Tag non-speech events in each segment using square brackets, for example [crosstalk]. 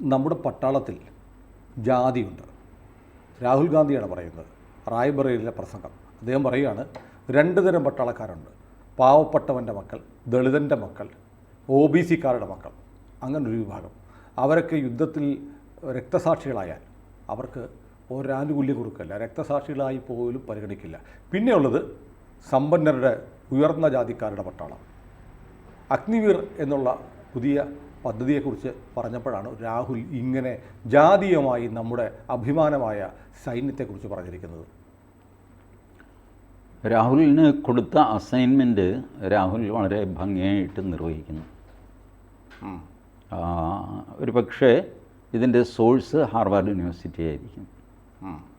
നമ്മുടെ പട്ടാളത്തിൽ ജാതിയുണ്ട്. രാഹുൽ ഗാന്ധിയാണ് പറയുന്നത്. റായ്ബറയിലെ പ്രസംഗം. അദ്ദേഹം പറയുകയാണ് രണ്ട് തരം പട്ടാളക്കാരുണ്ട്. പാവപ്പെട്ടവന്റെ മക്കൾ ദളിതന്റെ മക്കൾ ഒ ബി സിക്കാരുടെ മക്കൾ. അങ്ങനൊരു വിഭാഗം. അവരൊക്കെ യുദ്ധത്തിൽ രക്തസാക്ഷികളായാൽ അവർക്ക് ഒരാനുകൂല്യം കൊടുക്കില്ല. രക്തസാക്ഷികളായി പോലും പരിഗണിക്കില്ല. പിന്നെയുള്ളത് സമ്പന്നരുടെ ഉയർന്ന ജാതിക്കാരുടെ പട്ടാളം. അഗ്നിവീർ എന്നുള്ള പുതിയ പദ്ധതിയെക്കുറിച്ച് പറഞ്ഞപ്പോഴാണ് രാഹുൽ ഇങ്ങനെ ജാതീയമായി നമ്മുടെ അഭിമാനമായ സൈന്യത്തെക്കുറിച്ച് പറഞ്ഞിരിക്കുന്നത്. രാഹുലിന് കൊടുത്ത അസൈൻമെന്റ് രാഹുൽ വളരെ ഭംഗിയായിട്ട് നിർവഹിക്കുന്നു. ഒരു പക്ഷേ ഇതിന്റെ സോഴ്സ് ഹാർവാർഡ് യൂണിവേഴ്സിറ്റി ആയിരിക്കും.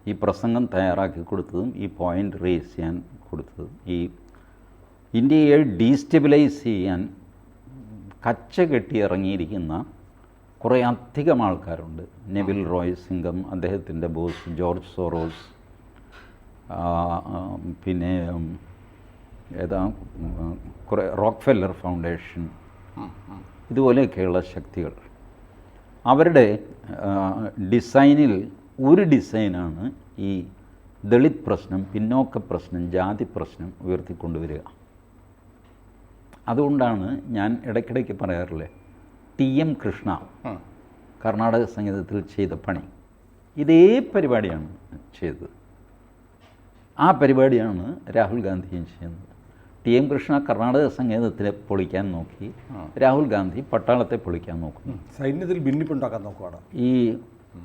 ഈ പ്രസംഗം തയ്യാറാക്കി കൊടുത്തതും ഈ പോയിന്റ് റേസ് ചെയ്യാൻ കൊടുത്തതും ഈ ഇന്ത്യയെ ഡീസ്റ്റെബിലൈസ് ചെയ്യാൻ കച്ച കെട്ടി ഇറങ്ങിയിരിക്കുന്ന കുറേ അധികം ആൾക്കാരുണ്ട്. നെവിൽ റോയ് സിംഗം അദ്ദേഹത്തിന്റെ ബോസ് ജോർജ് സോറോസ് പിന്നെ ഏതാ കുറേ കുറേ റോക്ക്ഫെല്ലർ ഫൗണ്ടേഷൻ ഇതുപോലെയൊക്കെയുള്ള ശക്തികൾ. അവരുടെ ഡിസൈനിൽ ഒരു ഡിസൈനാണ് ഈ ദളിത് പ്രശ്നം പിന്നോക്ക പ്രശ്നം ജാതി പ്രശ്നം ഉയർത്തിക്കൊണ്ടുവരിക. അതുകൊണ്ടാണ് ഞാൻ ഇടയ്ക്കിടയ്ക്ക് പറയാറില്ലേ ടി എം കൃഷ്ണ കർണാടക സംഗീതത്തിൽ ചെയ്ത പണി. ഇതേ പരിപാടിയാണ് ചെയ്തത്. ആ പരിപാടിയാണ് രാഹുൽ ഗാന്ധിയും ചെയ്യുന്നത്. ടി എം കൃഷ്ണ കർണാടക സംഗീതത്തിലെ പൊളിക്കാൻ നോക്കി രാഹുൽ ഗാന്ധി പട്ടാളത്തെ പൊളിക്കാൻ നോക്കുന്നു. സൈന്യത്തിൽ ഭിന്നിപ്പുണ്ടാക്കാൻ നോക്കുവാണ്. ഈ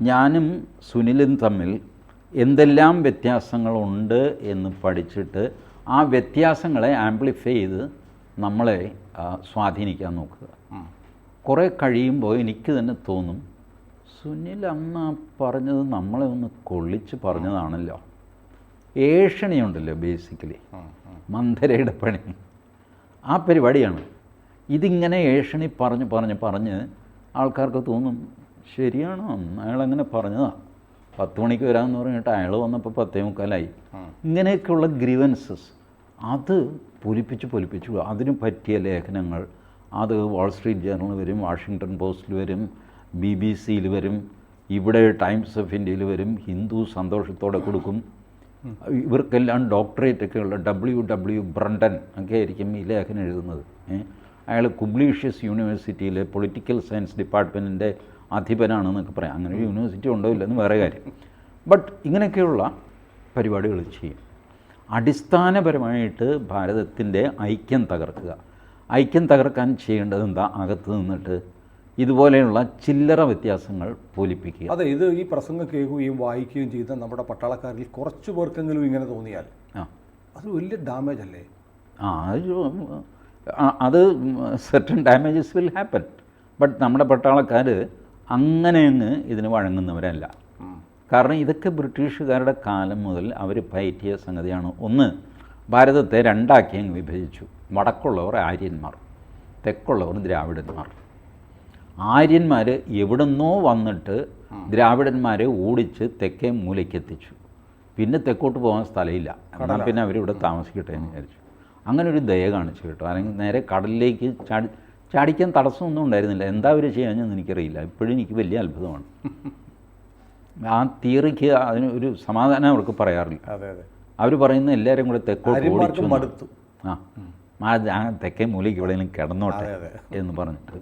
ഞാനും സുനിലും തമ്മിൽ എന്തെല്ലാം വ്യത്യാസങ്ങളുണ്ട് എന്ന് പഠിച്ചിട്ട് ആ വ്യത്യാസങ്ങളെ ആംപ്ലിഫൈ ചെയ്ത് നമ്മളെ സ്വാധീനിക്കാൻ നോക്കുക. കുറേ കഴിയുമ്പോൾ എനിക്ക് തന്നെ തോന്നും സുനിൽ അന്ന് പറഞ്ഞത് നമ്മളെ ഒന്ന് കൊള്ളിച്ച് പറഞ്ഞതാണല്ലോ. ഏഷണിയുണ്ടല്ലോ ബേസിക്കലി മന്ധരയുടെ പണി. ആ പരിപാടിയാണ്. ഇതിങ്ങനെ ഏഷണി പറഞ്ഞ് പറഞ്ഞ് പറഞ്ഞ് ആൾക്കാർക്ക് തോന്നും ശരിയാണോ? അയാളങ്ങനെ പറഞ്ഞതാണ് പത്ത് മണിക്ക് വരാമെന്ന് പറഞ്ഞിട്ട് അയാൾ വന്നപ്പോൾ പത്തേ മുക്കാലായി. ഇങ്ങനെയൊക്കെയുള്ള ഗ്രീവൻസസ് അത് പൊലിപ്പിച്ച് പൊലിപ്പിച്ചു അതിന് പറ്റിയ ലേഖനങ്ങൾ. അത് വാൾ സ്ട്രീറ്റ് ജേർണൽ വരും വാഷിങ്ടൺ പോസ്റ്റിൽ വരും ബി ബി സിയിൽ വരും ഇവിടെ ടൈംസ് ഓഫ് ഇന്ത്യയിൽ വരും ഹിന്ദു സന്തോഷത്തോടെ കൊടുക്കും. ഇവർക്കെല്ലാം ഡോക്ടറേറ്റ് ഒക്കെ ഉള്ള ഡബ്ല്യു ഡബ്ല്യു ബ്രണ്ടൻ ഒക്കെ ആയിരിക്കും ഈ ലേഖനം എഴുതുന്നത്? അയാൾ കുബ്ലീഷ്യസ് യൂണിവേഴ്സിറ്റിയിലെ പൊളിറ്റിക്കൽ സയൻസ് ഡിപ്പാർട്ട്മെന്റിന്റെ അധിപനാണെന്നൊക്കെ പറയാം. അങ്ങനെ ഒരു യൂണിവേഴ്സിറ്റി ഉണ്ടോ ഇല്ലെന്ന് വേറെ കാര്യം. ബട്ട് ഇങ്ങനെയൊക്കെയുള്ള പരിപാടികൾ ചെയ്യും. അടിസ്ഥാനപരമായിട്ട് ഭാരതത്തിന്റെ ഐക്യം തകർക്കുക. ഐക്യം തകർക്കാൻ ചെയ്യേണ്ടത് എന്താ? അകത്ത് നിന്നിട്ട് ഇതുപോലെയുള്ള ചില്ലറ വ്യത്യാസങ്ങൾ പോലിപ്പിക്കുക. അതെ ഇത് ഈ പ്രസംഗം കേൾക്കുകയും വായിക്കുകയും ചെയ്ത നമ്മുടെ പട്ടാളക്കാരിൽ കുറച്ച് പേർക്കെങ്കിലും ഇങ്ങനെ തോന്നിയാൽ ആ. അത് വലിയ ഡാമേജ് അല്ലേ? ആ അത് certain damages will happen but നമ്മുടെ പട്ടാളക്കാർ അങ്ങനെയങ്ങ് ഇതിന് വഴങ്ങുന്നവരല്ല. കാരണം ഇതൊക്കെ ബ്രിട്ടീഷുകാരുടെ കാലം മുതൽ അവർ പയറ്റിയ സംഗതിയാണ്. ഒന്ന് ഭാരതത്തെ രണ്ടാക്കി അങ്ങ് വിഭജിച്ചു. വടക്കുള്ളവർ ആര്യന്മാർ തെക്കുള്ളവർ ദ്രാവിഡന്മാർ. ആര്യന്മാർ എവിടുന്നോ വന്നിട്ട് ദ്രാവിഡന്മാരെ ഓടിച്ച് തെക്കേ മൂലയ്ക്കെത്തിച്ചു പിന്നെ തെക്കോട്ട് പോകാൻ സ്ഥലമില്ല. എന്നാൽ പിന്നെ അവരിവിടെ താമസിക്കട്ടെ എന്ന് വിചാരിച്ചു. അങ്ങനെ ഒരു ദയ കാണിച്ചു കേട്ടോ. അല്ലെങ്കിൽ നേരെ കടലിലേക്ക് ചാടി ചാടിക്കാൻ തടസ്സമൊന്നും ഉണ്ടായിരുന്നില്ല. എന്താ അവർ ചെയ്യാഞ്ഞെന്ന് എനിക്കറിയില്ല. ഇപ്പോഴും എനിക്ക് വലിയ അത്ഭുതമാണ്. [laughs] ആ തിയറിക്ക് അതിന് ഒരു സമാധാനം അവർക്ക് പറയാറില്ല. അതെ അതെ. അവർ പറയുന്ന എല്ലാവരും കൂടെ തെക്കോട്ട് ഓടിച്ചു. മടുത്തു. ആ. ആ തെക്കേ മൂലയ്ക്ക് എവിടെയെങ്കിലും കിടന്നോട്ടെ എന്ന് പറഞ്ഞിട്ട്.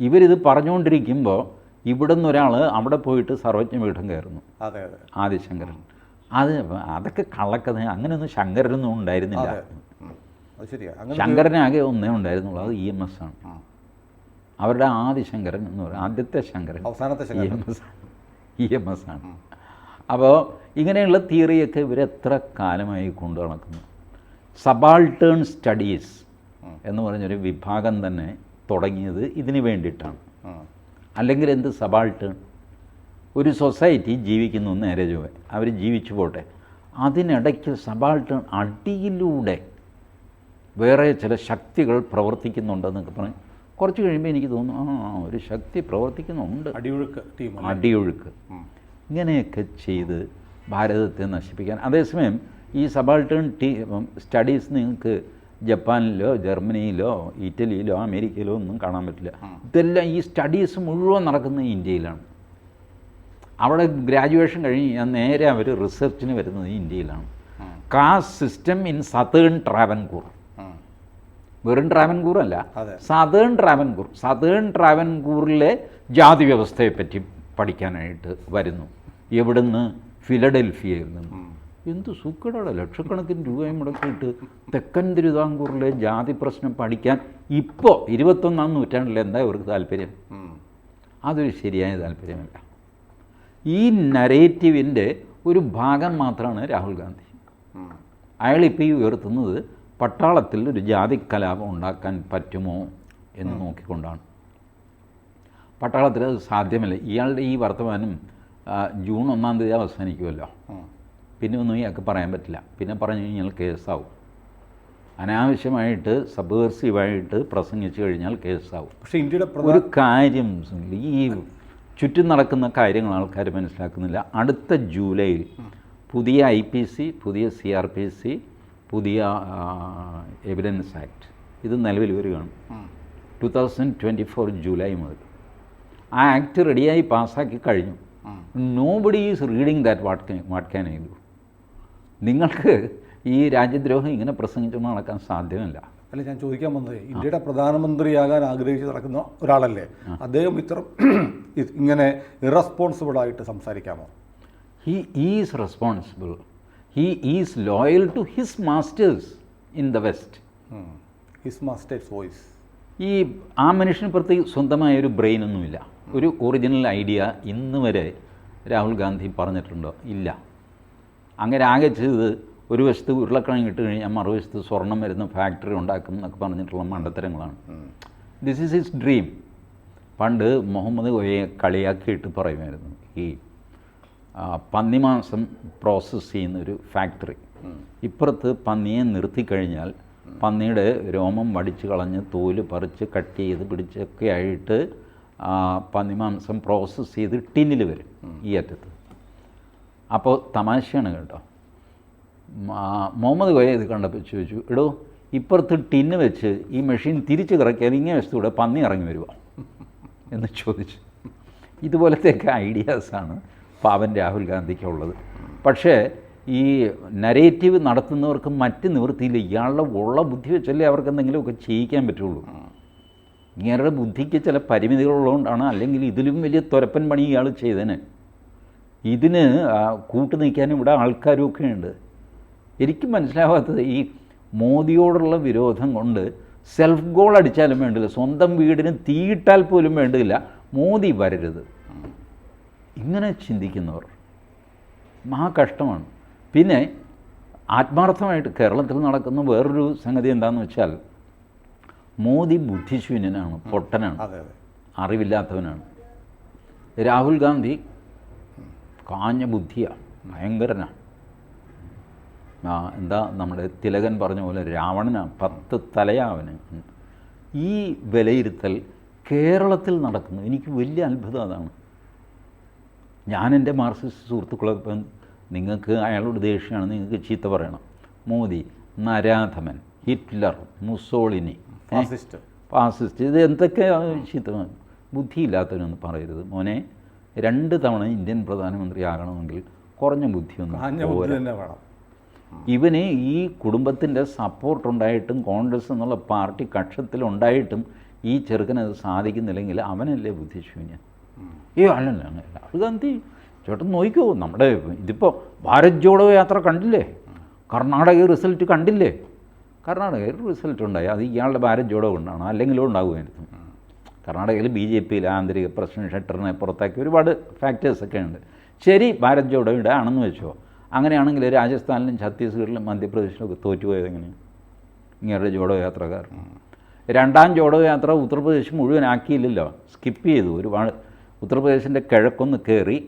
ഇവരിത് പറഞ്ഞുകൊണ്ടിരിക്കുമ്പോൾ ഇവിടെ നിന്ന് ഒരാൾ അവിടെ പോയിട്ട് സർവജ്ഞ പീഠം കയറുന്നു. അതെ അതെ. ആദിശങ്കരൻ. അത് അതൊക്കെ കള്ളക്കഥ. അങ്ങനെയൊന്നും ശങ്കരനൊന്നും ഉണ്ടായിരുന്നില്ല. ശങ്കരനാകെ ഒന്നേ ഉണ്ടായിരുന്നുള്ളൂ. അത് ഇ എം എസ് ആണ്. അവരുടെ ആദിശങ്കരൻ എന്ന് പറയുന്നത് ആദ്യത്തെ ശങ്കരൻ. അവസാനത്തെ E M S E M S ആണ്. അപ്പോൾ ഇങ്ങനെയുള്ള തിയറിയൊക്കെ ഇവർ എത്ര കാലമായി കൊണ്ടു നടക്കുന്നു സബാൾട്ടേൺ സ്റ്റഡീസ് എന്ന് പറഞ്ഞൊരു വിഭാഗം തന്നെ തുടങ്ങിയത് ഇതിന് വേണ്ടിയിട്ടാണ്. അല്ലെങ്കിൽ എന്ത് സബാൾട്ടേൺ ഒരു സൊസൈറ്റി ജീവിക്കുന്നു നേരെ ചൊവ്വെ. അവർ ജീവിച്ചു പോട്ടെ. അതിനിടയ്ക്ക് സബാൾട്ടേൺ അടിയിലൂടെ വേറെ ചില ശക്തികൾ പ്രവർത്തിക്കുന്നുണ്ടെന്നൊക്കെ പറഞ്ഞ് കുറച്ച് കഴിയുമ്പോൾ എനിക്ക് തോന്നുന്നു ആ ഒരു ശക്തി പ്രവർത്തിക്കുന്നുണ്ട്. അടിയൊഴുക്ക് ടീം അടിയൊഴുക്ക്. ഇങ്ങനെയൊക്കെ ചെയ്ത് ഭാരതത്തെ നശിപ്പിക്കാൻ. അതേസമയം ഈ സബാൾട്ടേൺ ടീ സ്റ്റഡീസ് നിങ്ങൾക്ക് ജപ്പാനിലോ ജർമ്മനിയിലോ ഇറ്റലിയിലോ അമേരിക്കയിലോ ഒന്നും കാണാൻ പറ്റില്ല. ഇതെല്ലാം ഈ സ്റ്റഡീസ് മുഴുവൻ നടക്കുന്നത് ഇന്ത്യയിലാണ്. അവിടെ ഗ്രാജുവേഷൻ കഴിഞ്ഞ് ഞാൻ നേരെ അവർ റിസർച്ചിന് വരുന്നത് ഇന്ത്യയിലാണ്. Caste system in southern Travancore വെറും ട്രാവൻകൂർ അല്ല. സതേൺ ട്രാവൻകൂർ സതേൺ ട്രാവൻകൂറിലെ ജാതി വ്യവസ്ഥയെപ്പറ്റി പഠിക്കാനായിട്ട് വരുന്നു. എവിടുന്ന്? ഫിലഡൽഫിയയിൽ നിന്ന്. എന്ത് സുഖടാണ്. ലക്ഷക്കണക്കിന് രൂപയും മുടക്കിയിട്ട് തെക്കൻ തിരുവിതാംകൂറിലെ ജാതി പ്രശ്നം പഠിക്കാൻ ഇപ്പോൾ ഇരുപത്തൊന്നാം നൂറ്റാണ്ടിൽ എന്താ ഇവർക്ക് താല്പര്യം? അതൊരു ശരിയായ താല്പര്യമല്ല. ഈ നരേറ്റീവിന്റെ ഒരു ഭാഗം മാത്രമാണ് രാഹുൽ ഗാന്ധി. അയാളിപ്പോൾ ഈ ഉയർത്തുന്നത് പട്ടാളത്തിൽ ഒരു ജാതി കലാപം ഉണ്ടാക്കാൻ പറ്റുമോ എന്ന് നോക്കിക്കൊണ്ടാണ്. പട്ടാളത്തിൽ അത് സാധ്യമല്ല. ഇയാളുടെ ഈ വർത്തമാനം ജൂൺ ഒന്നാം തീയതി അവസാനിക്കുമല്ലോ. പിന്നെ ഒന്നും ഇയാൾക്ക് പറയാൻ പറ്റില്ല. പിന്നെ പറഞ്ഞു കഴിഞ്ഞാൽ കേസാവും. അനാവശ്യമായിട്ട് സബ്വേഴ്സീവായിട്ട് പ്രസംഗിച്ചു കഴിഞ്ഞാൽ കേസാവും. പക്ഷേ ഇന്ത്യയുടെ ഒരു കാര്യം ഈ ചുറ്റും നടക്കുന്ന കാര്യങ്ങൾ ആൾക്കാർ മനസ്സിലാക്കുന്നില്ല. അടുത്ത ജൂലൈയിൽ പുതിയ ഐ പി സി പുതിയ സി ആർ പി സി പുതിയ എവിഡൻസ് ആക്ട് ഇത് നിലവിൽ വരികയാണ്. Two thousand twenty four July മുതൽ. ആ ആക്ട് റെഡിയായി പാസ്സാക്കി കഴിഞ്ഞു. Nobody is reading that what can what can I do നിങ്ങൾക്ക് ഈ രാജ്യദ്രോഹം ഇങ്ങനെ പ്രസംഗിച്ചു നടക്കാൻ സാധ്യമല്ല. അല്ല ഞാൻ ചോദിക്കാൻ വന്നത് ഇന്ത്യയുടെ പ്രധാനമന്ത്രിയാകാൻ ആഗ്രഹിച്ച് നടക്കുന്ന ഒരാളല്ലേ? അദ്ദേഹം ഇത്ര ഇങ്ങനെ ഇറസ്പോൺസിബിൾ ആയിട്ട് സംസാരിക്കാമോ? He is responsible. He is loyal to his masters in the West his master's voice ഈ ആ മനുഷ്യന് പ്രത്യേക സ്വന്തമായ ഒരു ബ്രെയിൻ ഒന്നുമില്ല. ഒരു ഒറിജിനൽ ഐഡിയ ഇന്ന് വരെ രാഹുൽ ഗാന്ധി പറഞ്ഞിട്ടുണ്ടോ? ഇല്ല. അങ്ങനെ ആകെ ചെയ്തത് ഒരു വശത്ത് ഉരുളക്കിഴങ്ങ് ഇട്ട് കഴിഞ്ഞാൽ മറുവശത്ത് സ്വർണം വരുന്ന ഫാക്ടറി ഉണ്ടാക്കും എന്നൊക്കെ പറഞ്ഞിട്ടുള്ള മണ്ടത്തരങ്ങളാണ്. ദിസ് ഈസ് ഹിസ് ഡ്രീം പണ്ട് മുഹമ്മദ് കോയെ കളിയാക്കിയിട്ട് പറയുമായിരുന്നു. ഈ പന്നിമാംസം പ്രോസസ്സ് ചെയ്യുന്ന ഒരു ഫാക്ടറി ഇപ്പുറത്ത് പന്നിയെ നിർത്തിക്കഴിഞ്ഞാൽ പന്നിയുടെ രോമം വടിച്ച് കളഞ്ഞ് തോൽ പറിച്ച് കട്ട് ചെയ്ത് പിടിച്ചൊക്കെ ആയിട്ട് പന്നിമാംസം പ്രോസസ്സ് ചെയ്ത് ടിന്നിൽ വരും ഈ അറ്റത്ത്. അപ്പോൾ തമാശയാണ് കേട്ടോ. മുഹമ്മദ് കോയ ഇത് കണ്ടപ്പോൾ ചോദിച്ചു എടോ ഇപ്പുറത്ത് ടിന്ന് വെച്ച് ഈ മെഷീൻ തിരിച്ച് കറക്കിയാൽ ഇങ്ങനെ വശത്തൂടെ പന്നി ഇറങ്ങി വരുമോ എന്ന് ചോദിച്ചു. ഇതുപോലത്തെയൊക്കെ ഐഡിയാസാണ് പാവൻ രാഹുൽ ഗാന്ധിക്കുള്ളത്. പക്ഷേ ഈ നരേറ്റീവ് നടത്തുന്നവർക്ക് മറ്റ് നിവൃത്തിയില്ല. ഇയാളുടെ ഉള്ള ബുദ്ധി വെച്ചല്ലേ അവർക്ക് എന്തെങ്കിലുമൊക്കെ ചെയ്യിക്കാൻ പറ്റുള്ളൂ. ഇയാളുടെ ബുദ്ധിക്ക് ചില പരിമിതികളുള്ളതുകൊണ്ടാണ് അല്ലെങ്കിൽ ഇതിലും വലിയ തുരപ്പൻ പണി ഇയാൾ ചെയ്തതിന് ഇതിന് കൂട്ടു നിൽക്കാൻ ഇവിടെ ആൾക്കാരും ഒക്കെ ഉണ്ട്. എനിക്ക് മനസ്സിലാവാത്തത് ഈ മോദിയോടുള്ള വിരോധം കൊണ്ട് സെൽഫ് ഗോൾ അടിച്ചാലും വേണ്ടില്ല. സ്വന്തം വീടിന് തീയിട്ടാൽ പോലും വേണ്ടില്ല. മോദി വരരുത്. ഇങ്ങനെ ചിന്തിക്കുന്നവർ മഹാകഷ്ടമാണ്. പിന്നെ ആത്മാർത്ഥമായിട്ട് കേരളത്തിൽ നടക്കുന്ന വേറൊരു സംഗതി എന്താണെന്ന് വെച്ചാൽ മോദി ബുദ്ധിശൂന്യനാണ് പൊട്ടനാണ് അറിവില്ലാത്തവനാണ്. രാഹുൽ ഗാന്ധി കാഞ്ഞ ബുദ്ധിയാണ് ഭയങ്കരനാണ് എന്താ നമ്മുടെ തിലകൻ പറഞ്ഞ പോലെ രാവണനാണ് പത്ത് തലയാവന് ഈ വിലയിരുത്തൽ കേരളത്തിൽ നടക്കുന്നു. എനിക്ക് വലിയ അത്ഭുതം അതാണ്. ഞാൻ എന്റെ മാർക്സിസ്റ്റ് സുഹൃത്തുക്കളൊപ്പം നിങ്ങൾക്ക് അയാളോട് ദേഷ്യമാണ് നിങ്ങൾക്ക് ചീത്ത പറയണം. മോദി നരാധമൻ ഹിറ്റ്ലർ മുസോളിനി? ഫാസിസ്റ്റ്. ഫാസിസ്റ്റ്. ഇത് എന്തൊക്കെ ചീത്ത ബുദ്ധിയില്ലാത്തവനൊന്നും പറയരുത്. മോനെ രണ്ട് തവണ ഇന്ത്യൻ പ്രധാനമന്ത്രി ആകണമെങ്കിൽ കുറഞ്ഞ ബുദ്ധിയൊന്നും വേണം. ഇവന് ഈ കുടുംബത്തിന്റെ സപ്പോർട്ട് ഉണ്ടായിട്ടും കോൺഗ്രസ് എന്നുള്ള പാർട്ടി കക്ഷത്തിലുണ്ടായിട്ടും ഈ ചെറുക്കനത് സാധിക്കുന്നില്ലെങ്കിൽ അവനല്ലേ ബുദ്ധിശൂന്യൻ. ഏ അല്ലല്ല രാഹുൽ ഗാന്ധി ചേട്ടൻ നോക്കിക്കോ നമ്മുടെ ഇതിപ്പോൾ ഭാരത് ജോഡോ യാത്ര കണ്ടില്ലേ? കർണാടക റിസൾട്ട് കണ്ടില്ലേ? കർണാടകയിൽ റിസൾട്ട് ഉണ്ടായി. അത് ഇയാളുടെ ഭാരത് ജോഡോ കൊണ്ടാണ്. അല്ലെങ്കിലും ഉണ്ടാകുമായിരുന്നു. കർണാടകയിൽ ബി ജെ പിയിൽ ആന്തരിക പ്രശ്നം ഷട്ടറിനെ പുറത്താക്കി ഒരുപാട് ഫാക്ടേഴ്സൊക്കെ ഉണ്ട്. ശരി ഭാരത് ജോഡോയുടെ ആണെന്ന് വെച്ചോ. അങ്ങനെയാണെങ്കിൽ രാജസ്ഥാനിലും ഛത്തീസ്ഗഡിലും മധ്യപ്രദേശിലും ഒക്കെ തോറ്റുപോയത് എങ്ങനെയാണ് ഇങ്ങനെയുള്ള ജോഡോ യാത്രക്കാർ. രണ്ടാം ജോഡോ യാത്ര ഉത്തർപ്രദേശ് മുഴുവൻ ആക്കിയില്ലല്ലോ. സ്കിപ്പ് ചെയ്തു. ഒരുപാട് ഉത്തർപ്രദേശിന്റെ കിഴക്കൊന്ന് കയറി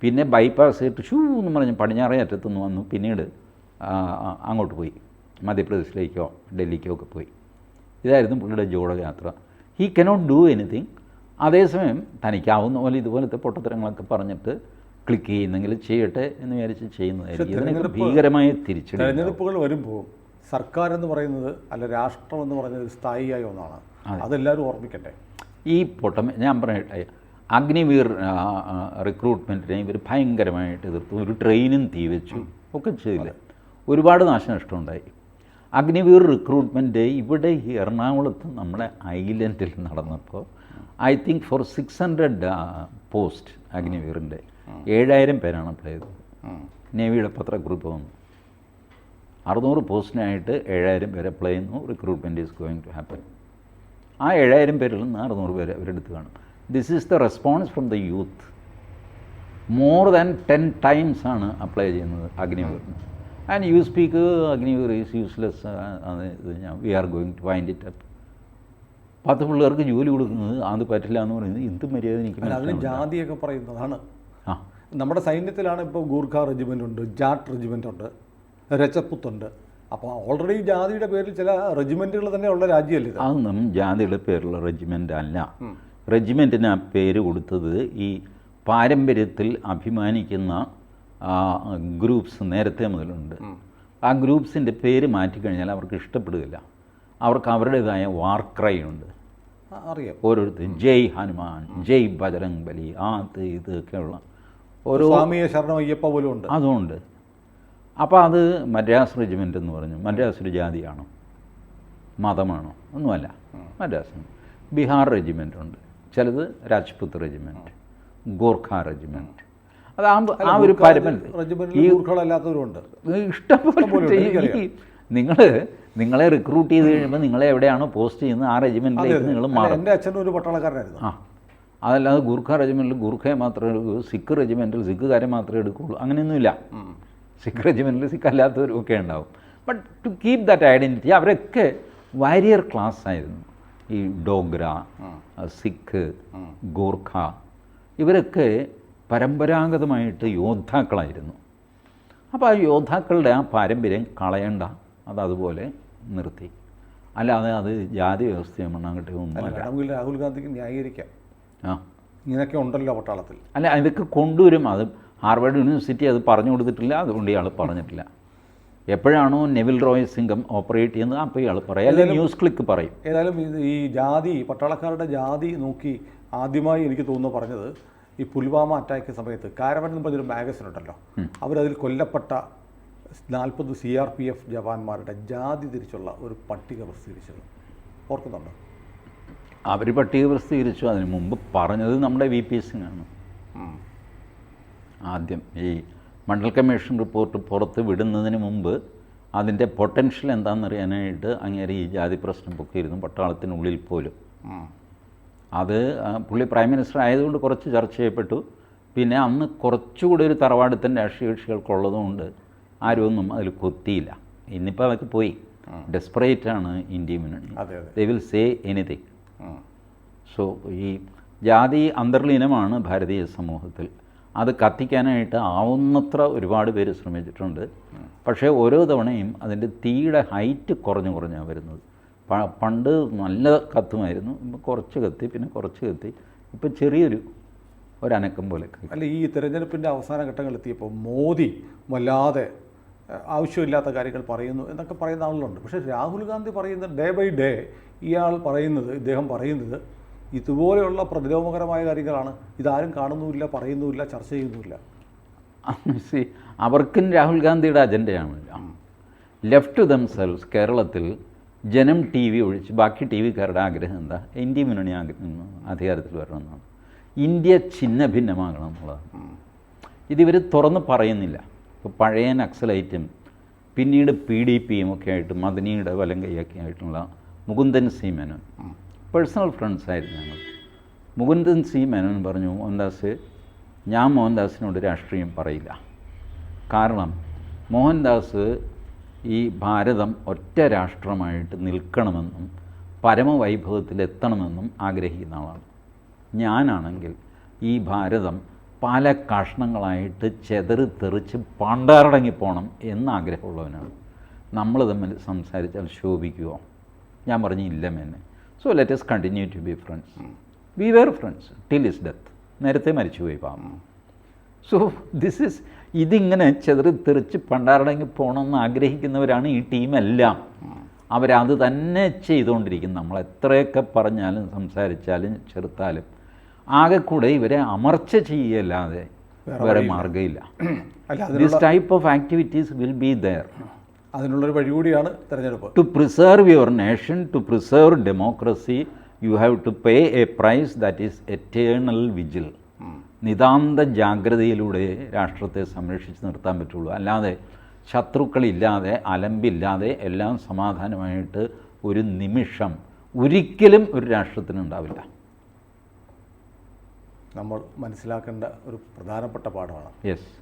പിന്നെ ബൈപ്പാസ് ചെയ്തിട്ട് ഷൂ എന്ന് പറഞ്ഞ് പടിഞ്ഞാറേ അറ്റത്തുനിന്ന് വന്നു. പിന്നീട് അങ്ങോട്ട് പോയി. മധ്യപ്രദേശിലേക്കോ ഡൽഹിക്കോ ഒക്കെ പോയി. ഇതായിരുന്നു പുള്ളിയുടെ ജോഡയാത്ര. ഹീ കനോട്ട് ഡൂ എനിത്തിങ് അതേസമയം തനിക്കാവുന്ന പോലെ ഇതുപോലത്തെ പൊട്ടത്തരങ്ങളൊക്കെ പറഞ്ഞിട്ട് ക്ലിക്ക് ചെയ്യുന്നെങ്കിൽ ചെയ്യട്ടെ എന്ന് വിചാരിച്ച് ചെയ്യുന്നതായിരിക്കും. ഇതിനൊക്കെ ഭീകരമായ തിരിച്ചു. തെരഞ്ഞെടുപ്പുകൾ വരുമ്പോൾ സർക്കാർ എന്ന് പറയുന്നത് അല്ല രാഷ്ട്രം എന്ന് പറയുന്നത് സ്ഥായിയായ ഒന്നാണ്. അതെല്ലാവരും ഓർമ്മിക്കട്ടെ. ഈ പൊട്ടം ഞാൻ പറയട്ടെ അഗ്നിവീർ റിക്രൂട്ട്മെന്റിനെ ഇവർ ഭയങ്കരമായിട്ട് എതിർത്തു. ഒരു ട്രെയിനും തീ വെച്ചു. ഒക്കെ ചെയ്തില്ല. ഒരുപാട് നാശനഷ്ടമുണ്ടായി. അഗ്നിവീർ റിക്രൂട്ട്മെന്റ് ഇവിടെ ഈ എറണാകുളത്ത് നമ്മുടെ ഐലൻഡിൽ നടന്നപ്പോൾ I think four six hundred post അഗ്നിവീറിന്റെ ഏഴായിരം പേരാണ് അപ്ലൈ ചെയ്തത്. നേവിയുടെ ഗ്രൂപ്പ് വന്നു. അറുന്നൂറ് പോസ്റ്റിനായിട്ട് ഏഴായിരം പേര് അപ്ലൈ ചെയ്യുന്നു. Recruitment is going to happen ആ ഏഴായിരം പേരിൽ നിന്ന് അറുന്നൂറ് പേര് അവരെടുത്ത് കാണും. This is the response from the youth more than ten times ആണ് അപ്ലൈ ചെയ്യുന്നത് അഗ്നിവീറിന് and you speak Agniveer is useless we are going to find it up പത്ത് പിള്ളേർക്ക് ജോലി കൊടുക്കുന്നത് അത് പറ്റില്ല എന്ന് പറയുന്നത് എന്ത് മര്യാദ എനിക്ക് അതിന്. ജാതിയൊക്കെ പറയുന്നതാണ്. ആ. നമ്മുടെ സൈന്യത്തിലാണ് ഇപ്പോൾ ഗൂർഖ റെജിമെന്റ് ഉണ്ട് ജാട്ട് റെജിമെന്റ് ഉണ്ട് രജപുത്ത് ഉണ്ട്. അപ്പോൾ ഓൾറെഡി ജാതിയുടെ പേരിൽ ചില റെജിമെന്റുകൾ തന്നെ ഉള്ള രാജ്യമല്ലേ അതൊന്നും ജാതിയുടെ പേരുള്ള റെജിമെന്റ് അല്ല. റെജിമെന്റിന് ആ പേര് കൊടുത്തത് ഈ പാരമ്പര്യത്തിൽ അഭിമാനിക്കുന്ന ഗ്രൂപ്പ്സ് നേരത്തെ മുതലുണ്ട്. ആ ഗ്രൂപ്പ്സിന്റെ പേര് മാറ്റിക്കഴിഞ്ഞാൽ അവർക്ക് ഇഷ്ടപ്പെടുകയില്ല. അവർക്ക് അവരുടേതായ വാർക്രൈ ഉണ്ട് അറിയാം. ഓരോരുത്തർ ജയ് ഹനുമാൻ ജയ് ബജരംഗ് ബലി ആ ഇത് ഇതൊക്കെയുള്ള ഓരോ സ്വാമിയെ ശരണം അയ്യപ്പ പോലും ഉണ്ട്. അതുകൊണ്ട് അപ്പോൾ അത് മദ്രാസ് റെജിമെന്റ് എന്ന് പറഞ്ഞു. മദ്രാസ് ഒരു ജാതിയാണോ? മതമാണോ? ഒന്നുമല്ല. മദ്രാസ്. ബീഹാർ റെജിമെന്റ് ഉണ്ട്. ചിലത് രാജ്പുത്ത് റെജിമെന്റ് ഗോർഖ റെജിമെന്റ് അതാകുമ്പോൾ ആ ഒരു ഇഷ്ടംപോലെ ഈ നിങ്ങൾ നിങ്ങളെ റിക്രൂട്ട് ചെയ്ത് കഴിയുമ്പോൾ നിങ്ങളെ എവിടെയാണോ പോസ്റ്റ് ചെയ്യുന്നത് ആ റെജിമെന്റിലേക്ക് നിങ്ങൾ മാറും. എന്റെ അച്ഛനും ഒരു പട്ടാളക്കാരനായിരുന്നു. ആ. അതല്ലാതെ ഗൂർഖ റെജിമെന്റിൽ ഗൂർഖയെ മാത്രമേ എടുക്കൂ സിഖ് റെജിമെന്റിൽ സിഖുകാരെ മാത്രമേ എടുക്കുകയുള്ളൂ. അങ്ങനെയൊന്നുമില്ല. സിഖ് റെജിമെന്റിൽ സിഖ് അല്ലാത്തവരും ഒക്കെ ഉണ്ടാവും. But to keep that identity അവരൊക്കെ വാരിയർ ക്ലാസ് ആയിരുന്നു. ഈ ഡോഗ്ര സിഖ് ഗോർഖ ഇവരൊക്കെ പരമ്പരാഗതമായിട്ട് യോദ്ധാക്കളായിരുന്നു. അപ്പോൾ ആ യോദ്ധാക്കളുടെ ആ പാരമ്പര്യം കളയണ്ട അത് അതുപോലെ നിർത്തി. അല്ലാതെ അത് ജാതി വ്യവസ്ഥയെ മണ്ണാങ്കട്ടി ഒന്നും രാഹുൽ ഗാന്ധിക്ക് ന്യായീകരിക്കാം. ആ. ഇങ്ങനെയൊക്കെ ഉണ്ടല്ലോ പട്ടാളത്തിൽ. അല്ല ഇതൊക്കെ കൊണ്ടുവരും. അത് ഹാർവേഡ് യൂണിവേഴ്സിറ്റി അത് പറഞ്ഞു കൊടുത്തിട്ടില്ല അതുകൊണ്ട് ഇയാൾ പറഞ്ഞിട്ടില്ല. എപ്പോഴാണോ നെവിൽ റോയ് സിംഗം ഓപ്പറേറ്റ് ചെയ്യുന്നത് അപ്പോൾ ഇയാൾ പറയും. അല്ലെങ്കിൽ ന്യൂസ് ക്ലിക്ക് പറയും. ഏതായാലും ഈ ജാതി പട്ടാളക്കാരുടെ ജാതി നോക്കി ആദ്യമായി എനിക്ക് തോന്നുന്നു പറഞ്ഞത് ഈ പുൽവാമ അറ്റാക്ക് സമയത്ത്. കാരവൻ എന്ന് പറഞ്ഞൊരു മാഗസിൻ ഉണ്ടല്ലോ. അവരതിൽ കൊല്ലപ്പെട്ട നാൽപ്പത് സി ആർ പി എഫ് ജവാന്മാരുടെ ജാതി തിരിച്ചുള്ള ഒരു പട്ടിക പ്രസിദ്ധീകരിച്ചത് ഓർക്കുന്നുണ്ടോ? അവർ പട്ടിക പ്രസിദ്ധീകരിച്ചു. അതിന് മുമ്പ് പറഞ്ഞത് നമ്മുടെ വി പി സിംഗ് ആണ്. ആദ്യം ഈ മണ്ഡൽ കമ്മീഷൻ റിപ്പോർട്ട് പുറത്ത് വിടുന്നതിന് മുമ്പ് അതിന്റെ പൊട്ടൻഷ്യൽ എന്താണെന്നറിയാനായിട്ട് അങ്ങേരെ ഈ ജാതി പ്രശ്നം പൊക്കിയിരുന്നു പട്ടാളത്തിനുള്ളിൽ പോലും. അത് പുള്ളി പ്രൈം മിനിസ്റ്റർ ആയതുകൊണ്ട് കുറച്ച് ചർച്ച ചെയ്യപ്പെട്ടു. പിന്നെ അന്ന് കുറച്ചുകൂടി ഒരു തറവാടത്തിന്റെ രാഷ്ട്രീയ കക്ഷികൾക്കുള്ളതുകൊണ്ട് ആരും ഒന്നും അതിൽ കൊത്തിയില്ല. ഇന്നിപ്പോൾ അതൊക്കെ പോയി. ഡെസ്പറേറ്റ് ആണ് ഇന്ത്യ മുന്നണി. They will say anything so ഈ ജാതി അന്തർലീനമാണ് ഭാരതീയ സമൂഹത്തിൽ. അത് കത്തിക്കാനായിട്ട് ആവുന്നത്ര ഒരുപാട് പേര് ശ്രമിച്ചിട്ടുണ്ട്. പക്ഷേ ഓരോ തവണയും അതിന്റെ തീയുടെ ഹൈറ്റ് കുറഞ്ഞു കുറഞ്ഞാണ് വരുന്നത്. പണ്ട് നല്ല കത്തുമായിരുന്നു. കുറച്ച് കത്തി പിന്നെ കുറച്ച് കത്തി. ഇപ്പം ചെറിയൊരു ഒരനക്കം പോലെ. അല്ല ഈ തിരഞ്ഞെടുപ്പിന്റെ അവസാന ഘട്ടങ്ങളിൽ എത്തിയപ്പോൾ മോദി വല്ലാതെ ആവശ്യമില്ലാത്ത കാര്യങ്ങൾ പറയുന്നു എന്നൊക്കെ പറയുന്ന ആളുകളുണ്ട്. പക്ഷേ രാഹുൽ ഗാന്ധി പറയുന്ന ഡേ ബൈ ഡേ ഇയാൾ പറയുന്നത് ഇദ്ദേഹം പറയുന്നത് ഇതുപോലെയുള്ള പ്രതിലോമകരമായ കാര്യങ്ങളാണ്. ഇതാരും കാണുന്നുമില്ല പറയുന്നുമില്ല ചർച്ച ചെയ്യുന്നുമില്ല. [laughs] അവർക്കും രാഹുൽ ഗാന്ധിയുടെ അജണ്ടയാണ്. ലെഫ്റ്റ് ദംസെൽസ് കേരളത്തിൽ ജനം ടി വി ഒഴിച്ച് ബാക്കി ടി വിക്കാരുടെ ആഗ്രഹം എന്താ? ഇന്ത്യ മുന്നണി ആഗ്രഹം അധികാരത്തിൽ വരണമെന്നാണ്. ഇന്ത്യ ഛിന്ന ഭിന്നമാകണം എന്നുള്ളതാണ് ഇതിവർ തുറന്ന് പറയുന്നില്ല. ഇപ്പോൾ പഴയ നക്സലൈറ്റും പിന്നീട് പി ഡി പിയും ഒക്കെ ആയിട്ട് മദനിയുടെ വലം കൈയൊക്കെ ആയിട്ടുള്ള Mukundan C Menon. Personal friends ആയിരുന്നു ഞങ്ങൾ. മുകുന്ദൻ സി മേനോൻ പറഞ്ഞു മോഹൻദാസ് ഞാൻ മോഹൻദാസിനോട് രാഷ്ട്രീയം പറയില്ല. കാരണം മോഹൻദാസ് ഈ ഭാരതം ഒറ്റ രാഷ്ട്രമായിട്ട് നിൽക്കണമെന്നും പരമവൈഭവത്തിലെത്തണമെന്നും ആഗ്രഹിക്കുന്ന ആളാണ്. ഞാനാണെങ്കിൽ ഈ ഭാരതം പല കഷ്ണങ്ങളായിട്ട് ചെതറി തെറിച്ച് പണ്ടാറടങ്ങി പോകണം എന്ന് ആഗ്രഹമുള്ളവനാണ് നമ്മൾ തമ്മിൽ സംസാരിച്ചാൽ ശോഭിക്കുമോ ഞാൻ പറഞ്ഞു മേന്നെ so let's continue to be friends we were friends till his death നേരത്തെ മരിച്ചുപോയി പാമ സോ ദിസ് ഇസ് ഇതിങ്ങനെ ചെതറിത്തെറിച്ച് പണ്ടാരടങ്ങി പോകണമെന്ന് ആഗ്രഹിക്കുന്നവരാണ് ഈ ടീമെല്ലാം. അവരത് തന്നെ ചെയ്തുകൊണ്ടിരിക്കും നമ്മൾ എത്രയൊക്കെ പറഞ്ഞാലും സംസാരിച്ചാലും ചെറുത്താലും ആകെ കൂടെ ഇവരെ അമർച്ച ചെയ്യല്ലാതെ വേറെ മാർഗമില്ല this type of activities will be there അതിനുള്ളൊരു വഴി കൂടിയാണ് തെരഞ്ഞെടുപ്പ്. To preserve your nation to preserve democracy you have to pay a price that is eternal vigil നിതാന്ത ജാഗ്രതയിലൂടെ രാഷ്ട്രത്തെ സംരക്ഷിച്ച് നിർത്താൻ പറ്റുള്ളൂ. അല്ലാതെ ശത്രുക്കളില്ലാതെ അലമ്പില്ലാതെ എല്ലാം സമാധാനമായിട്ട് ഒരു നിമിഷം ഒരിക്കലും ഒരു രാഷ്ട്രത്തിന് ഉണ്ടാവില്ല. നമ്മൾ മനസ്സിലാക്കേണ്ട ഒരു പ്രധാനപ്പെട്ട പാഠമാണ്. യെസ്